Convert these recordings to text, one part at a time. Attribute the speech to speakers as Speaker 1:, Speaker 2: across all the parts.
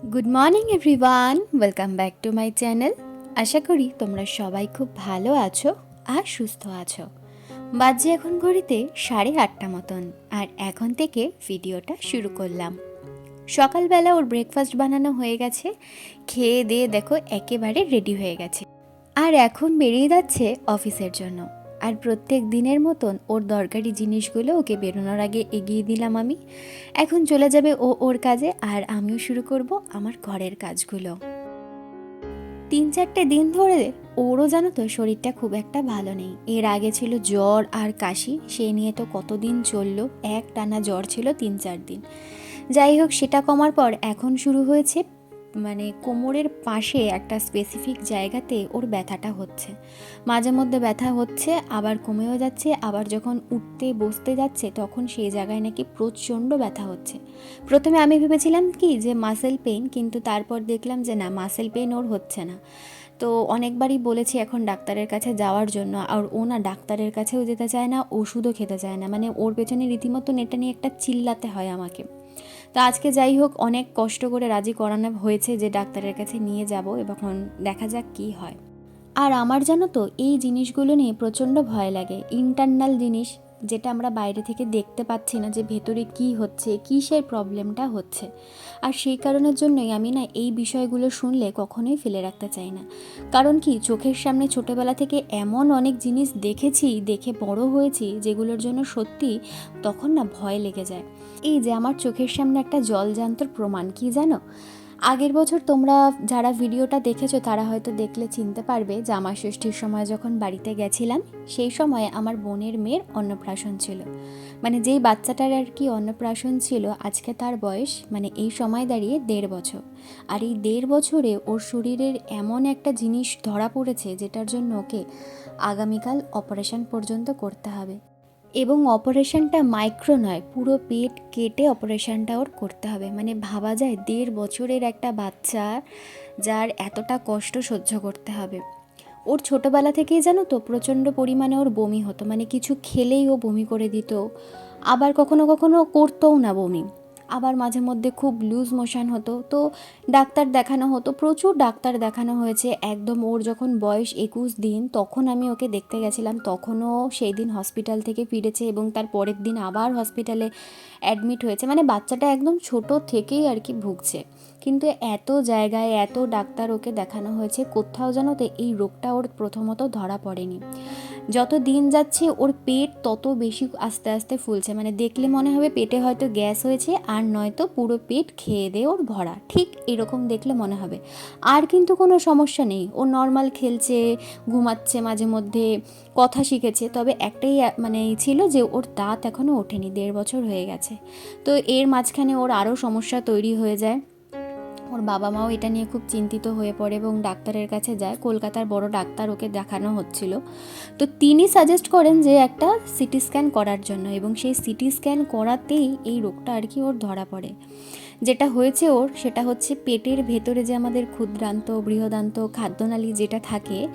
Speaker 1: Good morning everyone welcome back to my channel আশা করি তোমরা সবাই খুব ভালো আছো আর সুস্থ আছো। বাজে এখন ঘড়িতে সাড়ে আটটা মতন, আর এখন থেকে ভিডিওটা শুরু করলাম। সকালবেলা ওর ব্রেকফাস্ট বানানো হয়ে গেছে। খেয়ে দিয়ে দেখো একেবারে রেডি হয়ে গেছে। আর এখন বেরিয়ে যাচ্ছে অফিসের জন্য। আর প্রত্যেক দিনের মতন ওর দরকারি জিনিসগুলো ওকে বেরোনোর আগে এগিয়ে দিলাম আমি। এখন চলে যাবে ও ওর কাজে আর আমিও শুরু করব আমার ঘরের কাজগুলো। তিন চারটে দিন ধরে ওরও জানো তো শরীরটা খুব একটা ভালো নেই। এর আগে ছিল জ্বর আর কাশি, সে নিয়ে তো কতদিন চলল এক টানা জ্বর ছিল তিন চার দিন। যাই হোক, সেটা কমার পর এখন শুরু হয়েছে মানে কোমরের পাশে একটা স্পেসিফিক জায়গাতে ওর ব্যথাটা হচ্ছে। মাঝে মধ্যে ব্যথা হচ্ছে, আবার কমেও যাচ্ছে, আবার যখন উঠতে বসতে যাচ্ছে তখন সেই জায়গায় নাকি প্রচণ্ড ব্যথা হচ্ছে। প্রথমে আমি ভেবেছিলাম কি যে মাসেল পেইন কিন্তু তারপর দেখলাম যে না মাসেল পেইন ওর হচ্ছে না। তো অনেকবারই বলেছি এখন ডাক্তারের কাছে যাওয়ার জন্য, আর ও না ডাক্তারের কাছেও যেতে চায় না, ওষুধও খেতে চায় না। মানে ওর পেছনে রীতিমতো এটা নিয়ে একটা চিল্লাতে হয় আমাকে। তো আজকে যাই হোক, অনেক কষ্ট করে রাজি করানো হয়েছে যে ডাক্তারের কাছে নিয়ে যাব এবং দেখা যাক কি হয়। আর আমার জানো তো, এই জিনিসগুলো নিয়ে প্রচণ্ড ভয় লাগে ইন্টারনাল জিনিস। যেটা আমরা বাইরে থেকে দেখতে পাচ্ছি না যে ভেতরে কি হচ্ছে, কিসের প্রবলেমটা হচ্ছে। আর সেই কারণের জন্যই আমি না এই বিষয়গুলো শুনলে কখনোই ফেলে রাখতে চাই না। কারণ কি, চোখের সামনে ছোটোবেলা থেকে এমন অনেক জিনিস দেখেছি, দেখে বড় হয়েছি যেগুলোর জন্য সত্যি তখন না ভয় লেগে যায়। এই যে আমার চোখের সামনে একটা জলজান্তর প্রমাণ, কি জানো? আগের বছর তোমরা যারা ভিডিওটা দেখেছ, তারা হয়তো দেখলে চিনতে পারবে জামা ষষ্ঠীর সময় যখন বাড়িতে গেছিলাম, সেই সময় আমার বোনের মেয়ের অন্নপ্রাশন ছিল। মানে যেই বাচ্চাটার আর কি অন্নপ্রাশন ছিল, আজকে তার বয়স মানে এই সময় দাঁড়িয়ে দেড় বছর। আর এই দেড় বছরে ওর শরীরের এমন একটা জিনিস ধরা পড়েছে, যেটার জন্য ওকে আগামীকাল অপারেশন পর্যন্ত করতে হবে। এবং অপারেশনটা মাইক্রো নয়, পুরো পেট কেটে অপারেশনটা ওর করতে হবে। মানে ভাবা যায় দেড় বছরের একটা বাচ্চা যার এতটা কষ্ট সহ্য করতে হবে। ওর ছোটোবেলা থেকেই জানো তো প্রচণ্ড পরিমাণে ওর বমি হতো। মানে কিছু খেলেই ও বমি করে দিত। আবার কখনো কখনো করতোও না বমি। আবার মাঝে মধ্যে খুব লুজ মোশন হতো। তো ডাক্তার দেখানো হতো, প্রচুর ডাক্তার দেখানো হয়েছে। একদম ওর যখন বয়স একুশ দিন, তখন আমি ওকে দেখতে গেছিলাম। তখনও সেই দিন হসপিটাল থেকে ফিরেছে এবং তার পরের দিন আবার হসপিটালে অ্যাডমিট হয়েছে। মানে বাচ্চাটা একদম ছোট থেকেই আর কি ভুগছে। কিন্তু এত জায়গায় এত ডাক্তার ওকে দেখানো হয়েছে, কোথাও যেন এই রোগটা ওর প্রথমত ধরা পড়েনি। যত দিন যাচ্ছে, ওর পেট তত বেশি আস্তে আস্তে ফুলছে। মানে দেখলে মনে হবে পেটে হয়তো গ্যাস হয়েছে, আর নয়তো পুরো পেট খেয়ে দিয়ে ওর ভরা। ঠিক এরকম দেখলে মনে হবে। আর কিন্তু কোনো সমস্যা নেই। ও নর্মাল খেলছে, ঘুমাচ্ছে মাঝে মধ্যে, কথা শিখেছে। তবে একটাই মানে ছিল যে ওর দাঁত এখনও ওঠেনি, দেড় বছর হয়ে গেছে। তো এর মাঝখানে ওর আরও সমস্যা তৈরি হয়ে যায়। ওর বাবা মাও এটা নিয়ে খুব চিন্তিত হয়ে পড়ে এবং ডাক্তারের কাছে যায়। কলকাতার বড় ডাক্তার ওকে দেখানো হচ্ছিল। তো তিনি সাজেস্ট করেন যে একটা সিটি স্ক্যান করার জন্য এবং সেই সিটি স্ক্যান করাতেই এই রোগটা আর কি ওর ধরা পড়ে। যেটা হয়েছে ওর সেটা হচ্ছে পেটের ভেতরে যে আমাদের ক্ষুদ্রান্ত, বৃহদান্ত খাদ্যনালী যেটা থাকে,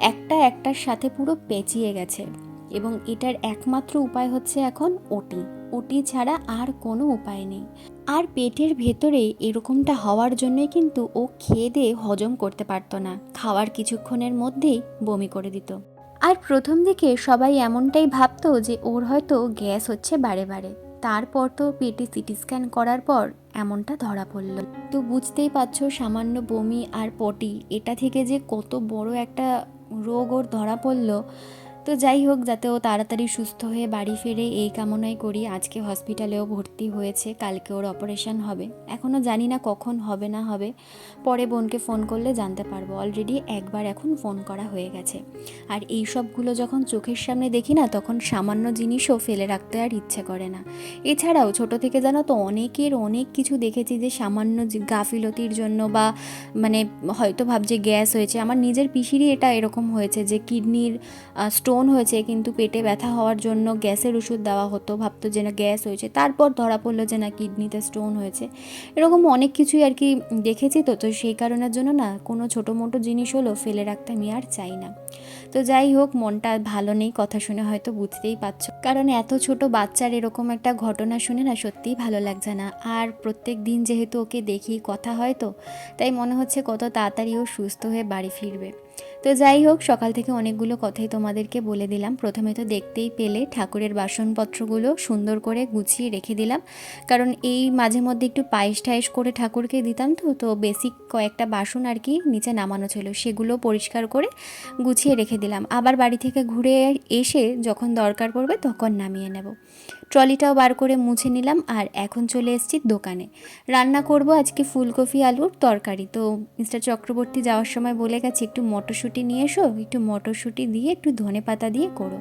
Speaker 1: একটা একটার সাথে পুরো পেঁচিয়ে গেছে এবং এটার একমাত্র উপায় হচ্ছে এখন ওটি। ওটি ছাড়া আর কোনো উপায় নেই। আর পেটের ভেতরে এরকমটা হওয়ার জন্যই কিন্তু ও খেয়ে হজম করতে পারতো না। খাওয়ার কিছুক্ষণের মধ্যেই বমি করে দিত। আর প্রথম দিকে সবাই এমনটাই ভাবতো যে ওর হয়তো গ্যাস হচ্ছে বারে বারে। তারপর তো পেটে সিটি স্ক্যান করার পর এমনটা ধরা পড়ল। তো বুঝতেই পারছ সামান্য বমি আর পটি, এটা থেকে যে কত বড় একটা রোগ ওর ধরা পড়ল তো যাই হোক, যাতে ও তাড়াতাড়ি সুস্থ হয়ে বাড়ি ফেরে এই কামনাই করি। আজকে হসপিটালেও ভর্তি হয়েছে, কালকে ওর অপারেশন হবে। এখনও জানি না কখন হবে না হবে। পরে বোনকে ফোন করলে জানতে পারব। অলরেডি একবার এখন ফোন করা হয়ে গেছে। আর এই সবগুলো যখন চোখের সামনে দেখি না, তখন সামান্য জিনিসও ফেলে রাখতে আর ইচ্ছে করে না। এছাড়াও ছোট থেকে জানো তো, অনেকের অনেক কিছু দেখেছি যে সামান্য গাফিলতির জন্য বা মানে হয়তো ভাবছে গ্যাস হয়েছে। আমার নিজের পিসিরই এটা এরকম হয়েছে যে কিডনির স্টোন স্টোন হয়েছে, কিন্তু পেটে ব্যথা হওয়ার জন্য গ্যাসের ওষুধ দেওয়া হতো। ভাবতো যে না, গ্যাস হয়েছে। তারপর ধরা পড়ল যে না, কিডনিতে স্টোন হয়েছে। এরকম অনেক কিছুই আর কি দেখেছি তো তো সেই কারণের জন্য না, কোনো ছোটো মোটো জিনিস হলো ফেলে রাখতে আমি আর চাই না। তো যাই হোক, মনটা ভালো নেই, কথা শুনে হয়তো বুঝতেই পারছ। কারণ এত ছোট বাচ্চার এরকম একটা ঘটনা শুনে না সত্যিই ভালো লাগছে না। আর প্রত্যেক দিন যেহেতু ওকে দেখি, কথা হয় তো, তাই মনে হচ্ছে কত তাড়াতাড়ি ও সুস্থ হয়ে বাড়ি ফিরবে। তো যাই হোক, সকাল থেকে অনেকগুলো কথাই তোমাদেরকে বলে দিলাম। প্রথমে তো দেখতেই পেলে, ঠাকুরের বাসনপত্রগুলো সুন্দর করে গুছিয়ে রেখে দিলাম। কারণ এই মাঝে মধ্যে একটু পায়েস ঠায়েস করে ঠাকুরকে দিতাম তো তো বেসিক কয়েকটা বাসন আর কি নিচে নামানো ছিল, সেগুলো পরিষ্কার করে গুছিয়ে রেখে দিলাম। আবার বাড়ি থেকে ঘুরে এসে যখন দরকার পড়বে তখন নামিয়ে নেব। ট্রলিটাও বার করে মুছে নিলাম আর এখন চলে এসেছি দোকানে। রান্না করব আজকে ফুলকপি, আলুর তরকারি। তো মিস্টার চক্রবর্তী যাওয়ার সময় বলে গেছে, একটু মটরশুঁটি নিয়ে এসো, একটু মটরশুঁটি দিয়ে একটু ধনে পাতা দিয়ে করো।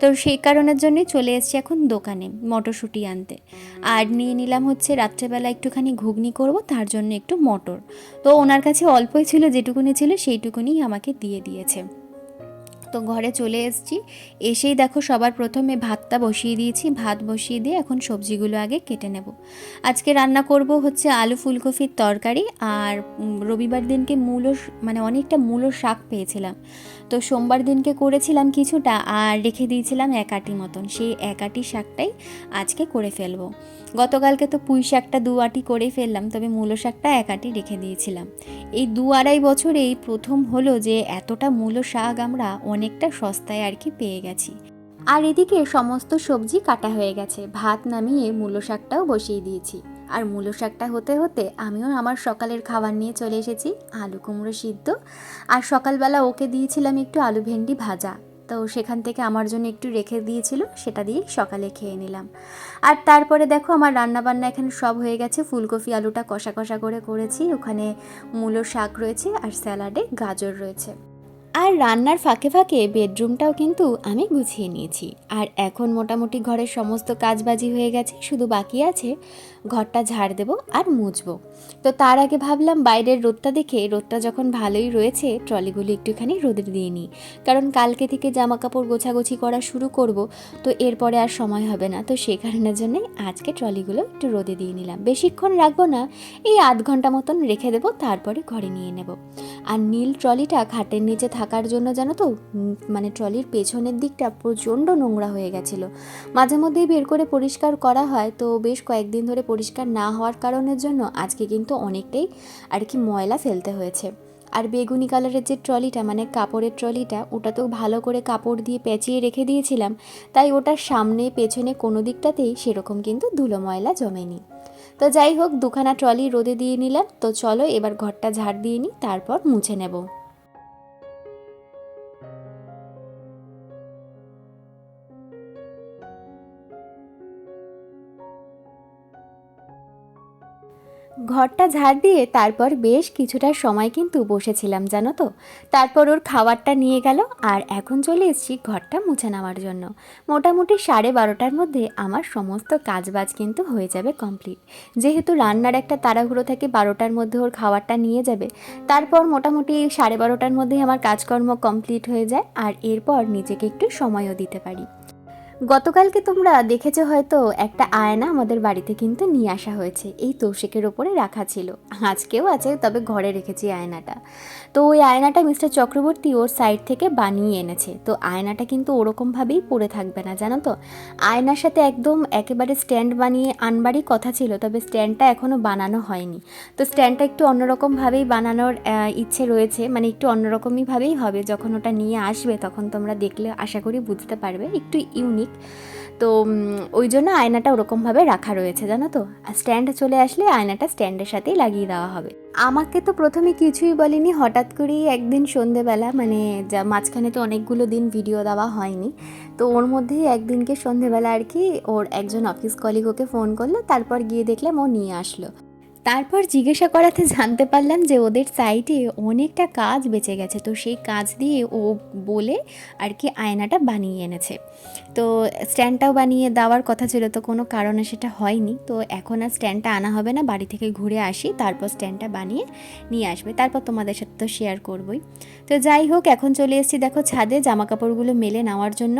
Speaker 1: তো সেই কারণের জন্য চলে এসেছি এখন দোকানে মটরশুঁটি আনতে। আর নিয়ে নিলাম হচ্ছে রাত্রেবেলা একটুখানি ঘুগনি করব, তার জন্য একটু মটর। তো ওনার কাছে অল্পই ছিল, যেটুকুনি ছিল সেইটুকুনি আমাকে দিয়ে দিয়েছে। তো ঘরে চলে এসেছি। এসেই দেখো সবার প্রথমে ভাতটা বসিয়ে দিয়েছি। ভাত বসিয়ে দিয়ে এখন সবজিগুলো আগে কেটে নেব। আজকে রান্না করব হচ্ছে আলু ফুলকপির তরকারি। আর রবিবার দিনকে মূলো মানে অনেকটা মূলো শাক পেয়েছিলাম। তো সোমবার দিনকে করেছিলাম কিছুটা আর রেখে দিয়েছিলাম এক আটি মতন। সেই এক আটি শাকটাই আজকে করে ফেলব। গতকালকে তো পুঁই শাকটা দু আটি করে ফেললাম, তবে মূলো শাকটা এক আটি রেখে দিয়েছিলাম। এই দু আড়াই বছরে এই প্রথম হলো যে এতটা মূলো শাক আমরা অনেকটা সস্তায় আর কি পেয়ে গেছি। আর এদিকে সমস্ত সবজি কাটা হয়ে গেছে। ভাত নামিয়ে মূলো শাকটাও বসিয়ে দিয়েছি। আর মূলো শাকটা হতে হতে আমিও আমার সকালের খাবার নিয়ে চলে এসেছি, আলু কুমড়ো সিদ্ধ। আর সকালবেলা ওকে দিয়েছিলাম একটু আলু ভেন্ডি ভাজা। তো সেখান থেকে আমার জন্য একটু রেখে দিয়েছিল, সেটা দিয়েই সকালে খেয়ে নিলাম। আর তারপরে দেখো আমার রান্নাবান্না এখানে সব হয়ে গেছে, ফুলকপি আলুটা কষা কষা করে করেছি। ওখানে মূলো শাক রয়েছে আর স্যালাডে গাজর রয়েছে। আর রান্নার ফাঁকে ফাঁকে বেডরুমটাও কিন্তু আমি গুছিয়ে নিয়েছি। আর এখন মোটামুটি ঘরের সমস্ত কাজবাজি হয়ে গেছে, শুধু বাকি আছে ঘরটা ঝাড় দেব আর মুছবো। তো তার আগে ভাবলাম বাইরের রোদটা দেখে, রোদটা যখন ভালোই রয়েছে, ট্রলিগুলো একটুখানি রোদে দিয়ে নিই। কারণ কালকে থেকে জামা কাপড় গোছাগুছি করা শুরু করব, তো এরপরে আর সময় হবে না। তো সেই কারণের জন্যে আজকে ট্রলিগুলো একটু রোদে দিয়ে নিলাম। বেশিক্ষণ রাখব না, এই আধ ঘণ্টা মতন রেখে দেবো, তারপরে ঘরে নিয়ে নেব। আর নীল ট্রলিটা খাটের নিচে থাকার জন্য জানো তো মানে ট্রলির পেছনের দিকটা প্রচণ্ড নোংরা হয়ে গেছিল। মাঝে মধ্যেই বের করে পরিষ্কার করা হয়, তো বেশ কয়েকদিন ধরে পরিষ্কার না হওয়ার কারণের জন্য আজকে কিন্তু অনেকটাই আর কি ময়লা ফেলতে হয়েছে। আর বেগুনি কালারের যে ট্রলিটা মানে কাপড়ের ট্রলিটা, ওটা তো ভালো করে কাপড় দিয়ে পেঁচিয়ে রেখে দিয়েছিলাম, তাই ওটার সামনে পেছনে কোনো দিকটাতেই সেরকম কিন্তু ধুলো ময়লা জমেনি। তো যাই হোক, দুখানা ট্রলি রোদে দিয়ে নিলাম, তো চলো এবার ঘরটা ঝাড় দিয়ে নিই, তারপর মুছে নেব। ঘরটা ঝাড় দিয়ে তারপর বেশ কিছুটা সময় কিন্তু বসেছিলাম, জানো তো। তারপর ওর খাবারটা নিয়ে গেল আর এখন চলে এসেছি ঘরটা মুছে নেওয়ার জন্য। মোটামুটি সাড়ে বারোটার মধ্যে আমার সমস্ত কাজবাজ কিন্তু হয়ে যাবে কমপ্লিট। যেহেতু রান্নার একটা তাড়াহুড়ো থাকে বারোটার মধ্যে ওর খাবারটা নিয়ে যাবে, তারপর মোটামুটি সাড়ে বারোটার মধ্যেই আমার কাজকর্ম কমপ্লিট হয়ে যায় আর এরপর নিজেকে একটু সময়ও দিতে পারি। গতকালকে তোমরা দেখেছ হয়তো একটা আয়না আমাদের বাড়িতে কিন্তু নিয়ে আসা হয়েছে। এই তোষেকের ওপরে রাখা ছিল। আজকেও আছে, তবে ঘরে রেখেছি আয়নাটা। তো ওই আয়নাটা মিস্টার চক্রবর্তী ওর সাইড থেকে বানিয়ে এনেছে। তো আয়নাটা কিন্তু ওরকমভাবেই পড়ে থাকবে না, জানো তো? আয়নার সাথে একদম একেবারে স্ট্যান্ড বানিয়ে আনবারই কথা ছিল, তবে স্ট্যান্ডটা এখনও বানানো হয়নি। তো স্ট্যান্ডটা একটু অন্যরকমভাবেই বানানোর ইচ্ছে রয়েছে। মানে একটু অন্যরকমইভাবেই হবে। যখন ওটা নিয়ে আসবে, তখন তোমরা দেখলে, আশা করি বুঝতে পারবে। একটু ইউনিক তো ওই জন্য আয়নাটা ওরকমভাবে রাখা রয়েছে, জানো তো? আর স্ট্যান্ড চলে আসলে আয়নাটা স্ট্যান্ডের সাথেই লাগিয়ে দেওয়া হবে। আমাকে তো প্রথমে কিছুই বলেনি, হঠাৎ করেই একদিন সন্ধেবেলা মানে যা, মাঝখানে তো অনেকগুলো দিন ভিডিও দেওয়া হয়নি, তো ওর মধ্যেই একদিনকে সন্ধেবেলা আর কি ওর একজন অফিস কলিগ ওকে ফোন করল, তারপর গিয়ে দেখলাম ও নিয়ে আসলো। তারপর জিজ্ঞাসা করাতে জানতে পারলাম যে ওদের সাইটে অনেকটা কাজ বেঁচে গেছে। তো সেই কাজ দিয়ে ও বলে আর কি আয়নাটা বানিয়ে এনেছে। তো স্ট্যান্ডটাও বানিয়ে দেওয়ার কথা ছিল, তো কোনো কারণে সেটা হয়নি। তো এখন আর স্ট্যান্ডটা আনা হবে না, বাড়ি থেকে ঘুরে আসি, তারপর স্ট্যান্ডটা বানিয়ে নিয়ে আসবে। তারপর তোমাদের সাথে তো শেয়ার করবই। তো যাই হোক, এখন চলে এসেছি দেখো ছাদে জামা কাপড়গুলো মেলে নেওয়ার জন্য।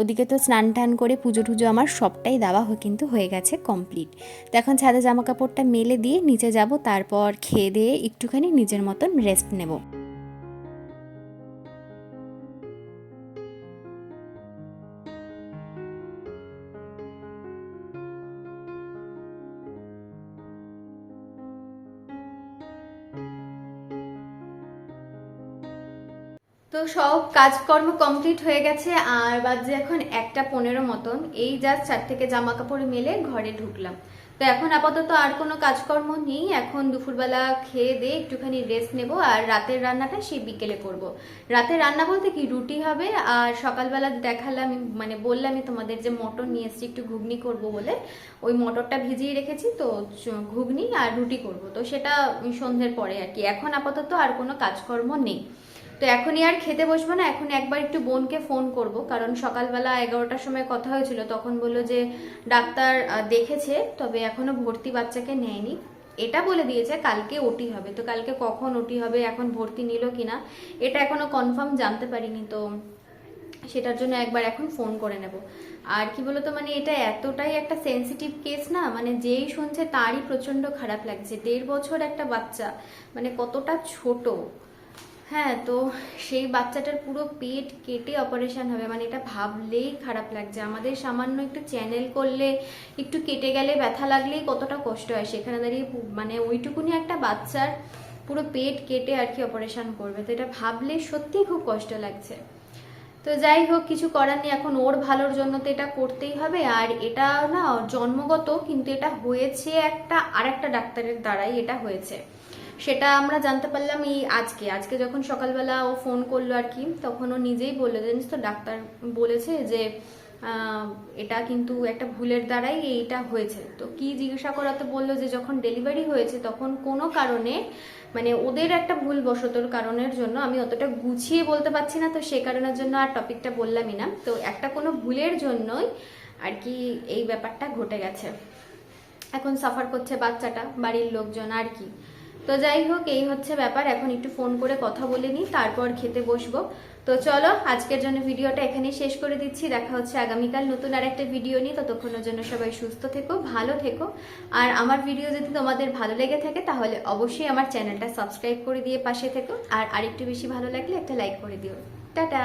Speaker 1: ওদিকে তো স্নান টান করে পুজো টুজো আমার সবটাই দেওয়া কিন্তু হয়ে গেছে কমপ্লিট তো এখন ছাদে জামা কাপড়টা মেলে দিয়ে নিচে যাব, তারপর খেয়ে দিয়ে একটুখানি নিজের মতন রেস্ট নেব। তো সব কাজকর্ম কমপ্লিট হয়ে গেছে, আর বাজে এখন একটা পনেরো মতন। এই জাস্ট চার থেকে জামা কাপড় মেলে ঘরে ঢুকলাম। তো এখন আপাতত আর কোনো কাজকর্ম নেই, এখন দুপুরবেলা খেয়ে দিয়ে একটুখানি রেস্ট নেব, আর রাতের রান্নাটা সেই বিকেলে করব। রাতের রান্না বলতে কি, রুটি হবে, আর সকালবেলা দেখালাম মানে বললামই তোমাদের যে মটর নিয়ে এসেছি, একটু ঘুগনি করব বলে। ওই মটরটা ভিজিয়ে রেখেছি, তো ঘুগনি আর রুটি করব। তো সেটা সন্ধ্যের পরে আর কি। এখন আপাতত আর কোনো কাজকর্ম নেই। তো এখনই আর খেতে বসবো না এখন একবার একটু বোনকে ফোন করব। কারণ সকালবেলা এগারোটার সময় কথা হয়েছিল, তখন বলল যে ডাক্তার দেখেছে, তবে এখনও ভর্তি বাচ্চাকে নেয়নি। এটা বলে দিয়েছে, কালকে ওটি হবে। তো কালকে কখন ওটি হবে, এখন ভর্তি নিল কিনা, এটা এখনও কনফার্ম জানতে পারিনি, তো সেটার জন্য একবার এখন ফোন করে নেব। আর কি বলতো মানে এটা এতটাই একটা সেনসিটিভ কেস না মানে যেই শুনছে তারই প্রচণ্ড খারাপ লাগছে। দেড় বছর একটা বাচ্চা মানে কতটা ছোট। হ্যাঁ তো সেই বাচ্চাটার পুরো পেট কেটে অপারেশন হবে। মানে এটা ভাবলেই খারাপ লাগছে। আমাদের সামান্য একটু চ্যানেল করলে, একটু কেটে গেলে ব্যথা লাগলেই কতটা কষ্ট হয়। সেখানে দাঁড়িয়ে মানে ওইটুকুনি একটা বাচ্চার পুরো পেট কেটে আর কি অপারেশন করবে। তো এটা ভাবলে সত্যিই খুব কষ্ট লাগছে। তো যাই হোক, কিছু করার নেই। এখন ওর ভালোর জন্য তো এটা করতেই হবে। আর এটা না, জন্মগত, কিন্তু এটা হয়েছে একটা আর একটা ডাক্তারের দ্বারাই এটা হয়েছে। সেটা আমরা জানতে পারলাম এই আজকে। আজকে যখন সকালবেলা ও ফোন করল আর কি, তখন ও নিজেই বলল, জানিস তো ডাক্তার বলেছে যে এটা কিন্তু একটা ভুলের দ্বারাই এইটা হয়েছে। তো কি জিজ্ঞাসা করাতে বলল যে, যখন ডেলিভারি হয়েছে তখন কোনো কারণে মানে ওদের একটা ভুল বশতর কারণের জন্য আমি অতটা গুছিয়ে বলতে পারছি না, তো সে কারণের জন্য আর টপিকটা বললামই না। তো একটা কোনো ভুলের জন্যই আর কি এই ব্যাপারটা ঘটে গেছে। এখন সাফার করছে বাচ্চাটা, বাড়ির লোকজন আর কি। তো যাই হোক, এই হচ্ছে ব্যাপার। এখন একটু ফোন করে কথা বলে নিই, তারপর খেতে বসবো। তো চলো, আজকের জন্য ভিডিওটা এখানেই শেষ করে দিচ্ছি। দেখা হচ্ছে আগামীকাল নতুন আর একটা ভিডিও নিয়ে। ততক্ষণের জন্য সবাই সুস্থ থেকো, ভালো থেকো। আর আমার ভিডিও যদি তোমাদের ভালো লেগে থাকে, তাহলে অবশ্যই আমার চ্যানেলটা সাবস্ক্রাইব করে দিয়ে পাশে থেকো। আর আরেকটু বেশি ভালো লাগলে একটা লাইক করে দিও। টাটা!